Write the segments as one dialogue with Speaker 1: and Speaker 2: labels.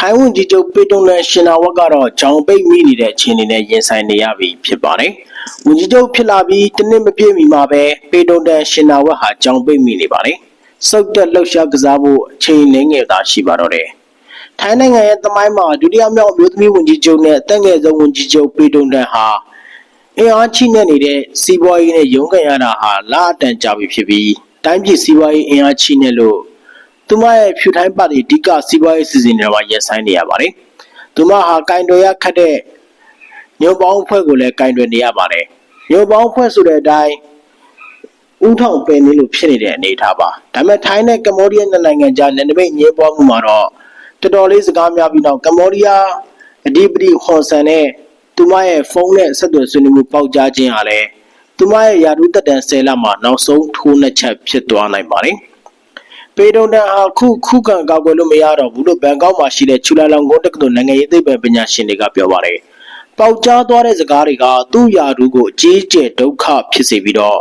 Speaker 1: ထိုင်းဝန်ကြီးချုပ်ပေတုံလန်ရှင်နာဝက်ကတော့ဂျောင်ပိတ်မိနေတဲ့အခြေအနေနဲ့ရင်ဆိုင်နေရပြီဖြစ်ပါတယ်။ဝန်ကြီးချုပ်ဖြစ်လာပြီးတနစ်မပြည့်မီမှာပဲပေတုံတန်ရှင်နာဝက်ဟာဂျောင်ပိတ်မိနေပါတယ်။စုတ်တက်လှုပ်ရှားကစားဖို့အချိန်နှင်းငယ်သာရှိပါတော့တယ်။ထိုင်းနိုင်ငံရဲ့သမိုင်းမှာဒုတိယမြောက်အမျိုးသမီးဝန်ကြီးချုပ်နဲ့တက်ငယ်ဆုံးဝန်ကြီးချုပ်ပေတုံတန်ဟာအင်အားချိနဲ့နေတဲ့စီးပွားရေးနဲ့ရုန်းကန်ရတာဟာလာအတန်ကြာပြီဖြစ်ပြီးတိုင်းပြည်စီးပွားရေးအင်အားချိနဲ့လို့ သူမရဲ့ဖြူထိုင်းပါတီအဓိကစီးပွားရေးစီစဉ်တွေမှာရင်ဆိုင်နေရပါတယ်။သူမဟာကင်တွယ်ရခတ်တဲ့ညုံပေါင်းဖွဲ့ကိုလည်းကင်တွယ်နေရပါတယ်။ညုံပေါင်းဖွဲ့ဆိုတဲ့အတိုင်းဥထောင်ပင်နေလို့ဖြစ်နေတဲ့အနေအထားပါ။ဒါပေမဲ့ထိုင်းနဲ့ကမ္ဘောဒီးယားနှစ်နိုင်ငံကြားနယ်နိမိတ်ညှင်းပွားမှုမှာတော့တော်တော်လေးစကားများပြီးတော့ကမ္ဘောဒီးယားအဓိပတိဟွန်ဆန်နဲ့သူမရဲ့ဖုန်းနဲ့ဆက်သွယ်ဆွေးနွေးမှုပေါက်ကြားခြင်းဟာလည်းသူမရဲ့ယာဒူးတက်တန်ဆယ်လမှာနောက်ဆုံးထိုးနှက်ချက်ဖြစ်သွားနိုင်ပါတယ်။ ပေဒုံတန်ဟာခုခုခံကောက်ွယ်လို့မရတော့ဘူးလို့ဘန်ကောက်မှာရှိတဲ့ချူလာလောင်ကုန်းတက္ကသိုလ်နိုင်ငံရေးသိပ္ပံပညာရှင်တွေကပြောပါတယ်။ပေါက်ကြားသွားတဲ့စကားတွေကသူ့ယာဒူးကိုအကြီးအကျယ်ဒုက္ခဖြစ်စေပြီးတော့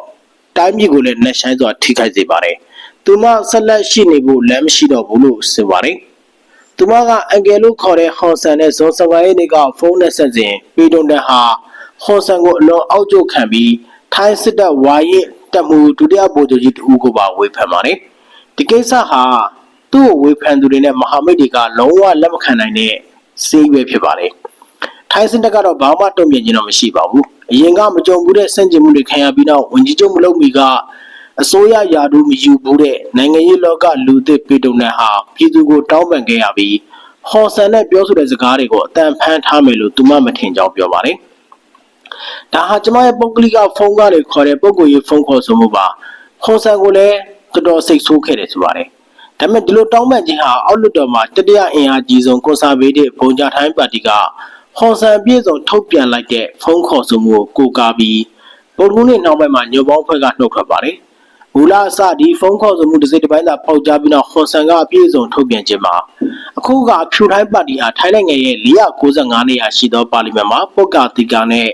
Speaker 1: တိုင်းပြည်ကိုလည်းနှက်ဆိုင်စွာထိခိုက်စေပါတယ်။သူမဆက်လက်ရှိနေဖို့လမ်းမရှိတော့ဘူးလို့ဆိုပါတယ်။သူမကအန်ကယ်လို့ခေါ်တဲ့ဟွန်ဆန်နဲ့ဇွန်စဝိုင်းနေကဖုန်းနဲ့ဆက်စဉ်ပေဒုံတန်ဟာဟွန်ဆန်ကိုအလွန်အောက်ကျခံပြီးထိုင်းစစ်တပ်ဝါရင်တပ်မှုဒုတိယဗိုလ်ချုပ်ကြီးတဦးကိုပါဝေဖန်ပါတယ်။ ဒီကိစ္စဟာသူ့ကိုဝေဖန်သူတွေနဲ့မဟာမိတ်တွေကလုံးဝလက်မခံနိုင်တဲ့စေးပဲဖြစ်ပါတယ်။ထိုင်းစစ်တပ်ကတော့ဘာမှတုံ့ပြန်ခြင်းတော့မရှိပါဘူး။အရင်ကမကြုံဘူးတဲ့စန့်ကျင်မှုတွေခံရပြီးနောက်ဝန်ကြီးချုပ်မလုပ်မီကအစိုးရယာဒူးမယူဘူးတဲ့နိုင်ငံရေးလောကလူသစ်ပေတုံနဲ့ဟာပြည်သူကိုတောင်းပန်ခဲ့ရပြီးဟော်ဆန်နဲ့ပြောဆိုတဲ့စကားတွေကိုအတန်ဖန်ထားမယ်လို့သူမှမထင်ကြောင်းပြောပါတယ်။ဒါဟာကျမရဲ့ပုဂ္ဂလိကဖုန်းကားတွေခေါ်တဲ့ပုဂ္ဂိုလ်ရေးဖုန်းခေါ်ဆိုမှုပါ။ဟော်ဆန်ကိုလည်း တော်တော်စိတ်ဆိုးခဲ့တယ်ဆိုပါတယ်။ဒါပေမဲ့ဒီလိုတောင်းပန်ခြင်းဟာအောက်လွှတ်တော်မှာတတိယအင်အားကြီးဆုံးကွန်ဆာဗေးတစ်ဘုံကြထိုင်းပါတီကဟွန်ဆန်ပြည်စုံထုတ်ပြန်လိုက်တဲ့ဖုန်းခေါ်ဆိုမှုကိုကိုးကားပြီးဗုဒ္ဓဟူးနေ့နောက်ပိုင်းမှာညွန့်ပေါင်းဖွဲ့ကနှုတ်ထွက်ပါတယ်။မူလအစဒီဖုန်းခေါ်ဆိုမှုတစ်စိတ်တစ်ပိုင်းသာပေါက်ကြားပြီးနောက်ဟွန်ဆန်ကအပြည့်စုံထုတ်ပြန်ခြင်းမှာအခုကဖြူထိုင်းပါတီဟာထိုင်းနိုင်ငံရဲ့495နေရာရှိသောပါလီမန်မှာပုတ်ကာတီကာနဲ့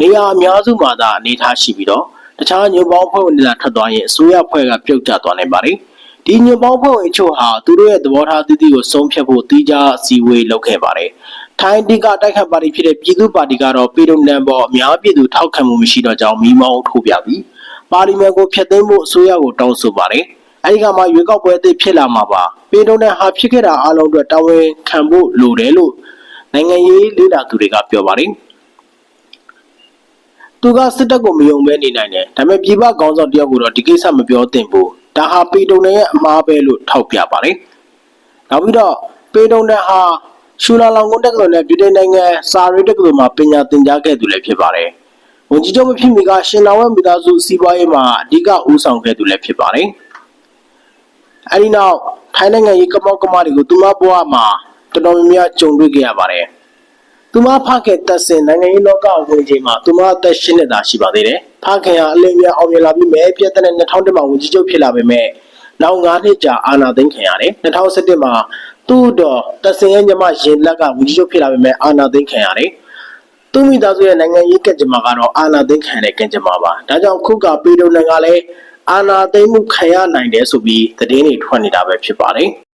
Speaker 1: နေရာအများစုမှာသာအနေထားရှိပြီးတော့ တခြားညွန့်ပေါင်းဖွဲ့ဝင်တွေထွက်သွားရင်အစိုးရဖွဲ့ကပြုတ်ကျသွားနိုင်ပါတယ်။ဒီညွန့်ပေါင်းဖွဲ့ဝင်အချို့ဟာသူတို့ရဲ့သဘောထားသီးသီးကိုဆုံးဖြတ်ဖို့တီးခြားအစည်းအဝေးလုပ်ခဲ့ပါတယ်။ထိုင်းတိကတိုက်ခတ်ပါတီဖြစ်တဲ့ပြည်သူ့ပါတီကတော့ပြည်တော်နံပေါ်အများပြည်သူထောက်ခံမှုမရှိတော့ကြောင်းမိမောင်းထိုးပြပြီးပါလီမန်ကိုဖျက်သိမ်းဖို့အစိုးရကိုတောင်းဆိုပါတယ်။အဲဒီကမှရွေးကောက်ပွဲအသစ်ဖြစ်လာမှာပါ။ပြည်တော်နံဟာဖြစ်ခဲ့တာအလုံးအတွက်တာဝန်ခံဖို့လိုတယ်လို့နိုင်ငံရေးလေ့လာသူတွေကပြောပါတယ်။ သူကစစ်တပ်ကိုမယုံမဲနေနိုင်တယ်ဒါပေမဲ့ပြည်ပခေါင်းဆောင်တယောက်ကိုတော့ဒီကိစ္စမပြောသင့်ဘူးဒါဟာပေတုံတန်ရဲ့အမားပဲလို့ထောက်ပြပါတယ်နောက်ပြီးတော့ပေတုံတန်ဟာရှူလာလောင်ကွန်းတက္ကသိုလ်နဲ့ပြည်ထောင်နိုင်ငံစာရေးတက္ကသိုလ်မှာပညာသင်ကြားခဲ့သူလည်းဖြစ်ပါတယ်ဝန်ကြီးချုပ်မဖြစ်မီကရှင်လောင်ဝဲမိသားစုစီးပွားရေးမှာအဓိကဦးဆောင်ခဲ့သူလည်းဖြစ်ပါတယ်အဲဒီနောက်ထိုင်းနိုင်ငံရေးကမောက်ကမတွေကိုသူမဘဝမှာတော်တော်များများကြုံတွေ့ခဲ့ရပါတယ် သူမဖခင်တက်စင်နိုင်ငံရေးလောကဝင်ချိန်မှာသူမအသက်၈နှစ်သာရှိပါသေးတယ်။ဖခင်ဟာအလင်းမြန်အောင်မြင်လာပြီးမဲပြတ်တဲ့2000မှာဝင်ကြီးချုပ်ဖြစ်လာပေမဲ့နောက်9နှစ်ကြာအာဏာသိမ်းခံရတယ်။2017မှာသူ့တော်တက်စင်ရဲ့ညီမရင်လက်ကဝင်ကြီးချုပ်ဖြစ်လာပေမဲ့အာဏာသိမ်းခံရတယ်။သူမိသားစုရဲ့နိုင်ငံရေးကကြမ္မာကတော့အာဏာသိမ်းခံတဲ့ကကြမ္မာပါ။ဒါကြောင့်ခုကပေဒုံနိုင်ငံကလည်းအာဏာသိမ်းမှုခံရနိုင်တယ်ဆိုပြီးသတင်းတွေထွက်နေတာပဲဖြစ်ပါတယ်။